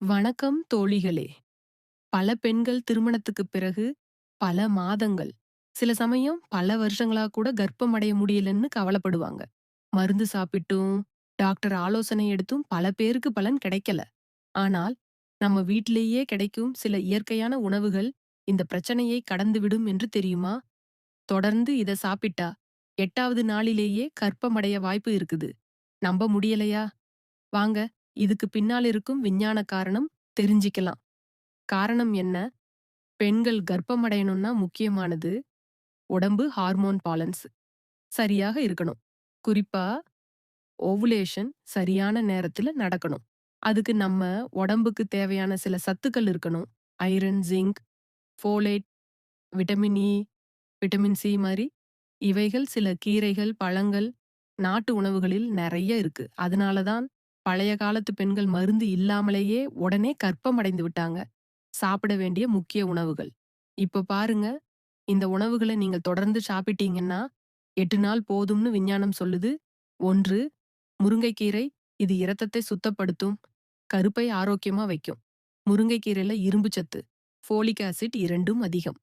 வணக்கம் தோழிகளே! பல பெண்கள் திருமணத்துக்குப் பிறகு பல மாதங்கள், சில சமயம் பல வருஷங்களா கூட கர்ப்பம் அடைய முடியலன்னு கவலைப்படுவாங்க. மருந்து சாப்பிட்டும், டாக்டர் ஆலோசனை எடுத்தும் பல பேருக்கு பலன் கிடைக்கல. ஆனால், நம்ம வீட்டிலேயே கிடைக்கும் சில இயற்கையான உணவுகள் இந்த பிரச்சனையை கடந்துவிடும் என்று தெரியுமா? தொடர்ந்து இத சாப்பிட்டா, எட்டாவது நாளிலேயே கர்ப்பம் அடைய வாய்ப்பு இருக்குது. நம்ப முடியலையா? வாங்க, இதுக்கு பின்னால் இருக்கும் விஞ்ஞான காரணம் தெரிஞ்சிக்கலாம். காரணம் என்ன? பெண்கள் கர்ப்பம் அடையணும்னா முக்கியமானது உடம்பு ஹார்மோன் பாலன்ஸ் சரியாக இருக்கணும். குறிப்பா ஓவுலேஷன் சரியான நேரத்துல நடக்கணும். அதுக்கு நம்ம உடம்புக்கு தேவையான சில சத்துக்கள் இருக்கணும். Iron, zinc, folate, vitamin E, vitamin C மாதிரி இவைகள் சில கீரைகள், பழங்கள், நாட்டு உணவுகளில் நிறைய இருக்கு. அதனால தான் பழைய காலத்து பெண்கள் மருந்து இல்லாமலேயே உடனே கற்பமடைந்து அடைந்து விட்டாங்க. சாப்பிட வேண்டிய முக்கிய உணவுகள். இப்ப பாருங்க, இந்த உணவுகளை நீங்க தொடர்ந்து சாப்பிட்டீங்கன்னா, எட்டு நாள் போதும்னு விஞ்ஞானம் சொல்லுது. ஒன்று முருங்கைக்கீரை. இது இரத்தத்தை சுத்தப்படுத்தும். கருப்பை ஆரோக்கியமா வைக்கும். முருங்கைக்கீரையில இரும்பு சத்து, ஃபோலிக் ஆசிட் இரண்டும் அதிகம்.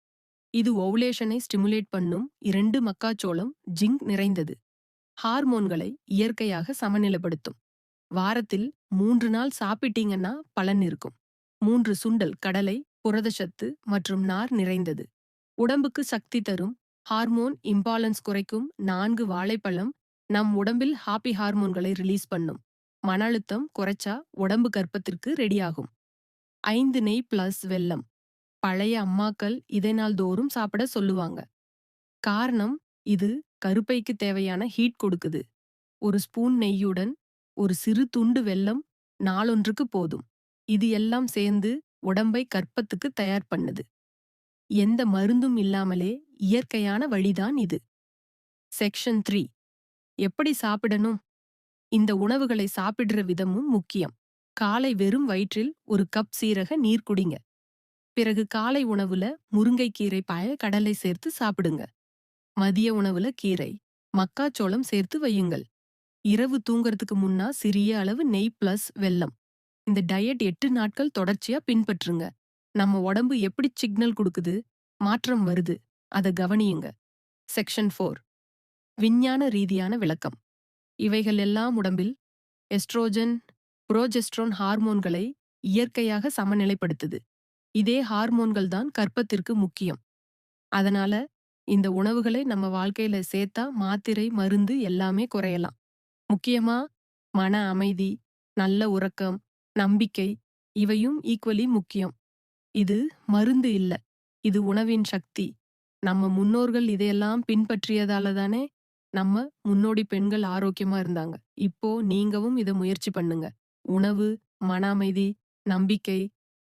இது ஓவுலேஷனை ஸ்டிமுலேட் பண்ணும். இரண்டு மக்காச்சோளம். ஜிங்க் நிறைந்தது. ஹார்மோன்களை இயற்கையாக சமநிலைப்படுத்தும். வாரத்தில் மூன்று நாள் சாப்பிட்டீங்கன்னா பலன் இருக்கும். மூன்று சுண்டல் கடலை, புரதச்சத்து மற்றும் நார் நிறைந்தது. உடம்புக்கு சக்தி தரும். ஹார்மோன் இம்பாலன்ஸ் குறைக்கும். நான்கு வாழைப்பழம். நம் உடம்பில் ஹாப்பி ஹார்மோன்களை ரிலீஸ் பண்ணும். மன அழுத்தம் குறைச்சா உடம்பு கர்ப்பத்திற்கு ரெடியாகும். ஐந்து நெய் பிளஸ் வெல்லம். பழைய அம்மாக்கள் இதை நாள் தோறும் சாப்பிட சொல்லுவாங்க. காரணம் இது கருப்பைக்கு தேவையான ஹீட் கொடுக்குது. ஒரு ஸ்பூன் நெய்யுடன் ஒரு சிறு துண்டு வெல்லம் நாளொன்றுக்கு போதும். இது எல்லாம் சேர்ந்து உடம்பை கற்பத்துக்கு தயார் பண்ணுது. எந்த மருந்தும் இல்லாமலே இயற்கையான வழிதான் இது. செக்ஷன் த்ரீ எப்படி சாப்பிடணும்? இந்த உணவுகளை சாப்பிடுற விதமும் முக்கியம். காலை வெறும் வயிற்றில் ஒரு கப் சீரக நீர் குடிங்க. பிறகு காலை உணவுல முருங்கைக்கீரை பாய கடலை சேர்த்து சாப்பிடுங்க. மதிய உணவுல கீரை, மக்காச்சோளம் சேர்த்து வையுங்கள். இரவு தூங்கறதுக்கு முன்னா சிறிய அளவு நெய் பிளஸ் வெல்லம். இந்த டயட் எட்டு நாட்கள் தொடர்ச்சியா பின்பற்றுங்க. நம்ம உடம்பு எப்படி சிக்னல் கொடுக்குது? மாற்றம் வருது. அத கவனியுங்க. செக்ஷன் ஃபோர் விஞ்ஞான ரீதியான விளக்கம். இவைகள் எல்லாம் உடம்பில் எஸ்ட்ரோஜன், புரோஜெஸ்ட்ரோன் ஹார்மோன்களை இயற்கையாக சமநிலைப்படுத்துது. இதே ஹார்மோன்கள் தான் கற்பத்திற்கு முக்கியம். அதனால இந்த உணவுகளை நம்ம வாழ்க்கையில சேர்த்தா மாத்திரை, மருந்து எல்லாமே குறையலாம். முக்கியமா மன அமைதி, நல்ல உறக்கம், நம்பிக்கை இவையும் ஈக்குவலி முக்கியம். இது மருந்து இல்ல. இது உணவின் சக்தி. நம்ம முன்னோர்கள் இதையெல்லாம் பின்பற்றியதால தானே நம்ம முன்னோடி பெண்கள் ஆரோக்கியமா இருந்தாங்க. இப்போ நீங்கவும் இத முயற்சி பண்ணுங்க. உணவு, மன அமைதி, நம்பிக்கை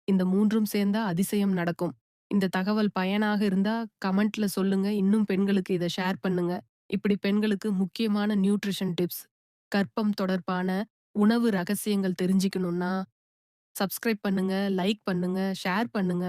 இந்த மூன்றும் சேர்ந்தா அதிசயம் நடக்கும். இந்த தகவல் பயனாக இருந்தா கமெண்ட்ல சொல்லுங்க. இன்னும் பெண்களுக்கு இத ஷேர் பண்ணுங்க. இப்படி பெண்களுக்கு முக்கியமான நியூட்ரிஷன் டிப்ஸ், கற்பம் தொடர்பான உணவு ரகசியங்கள் தெரிஞ்சுக்கணும்னா, சப்ஸ்கிரைப் பண்ணுங்க, லைக் பண்ணுங்க, ஷேர் பண்ணுங்க.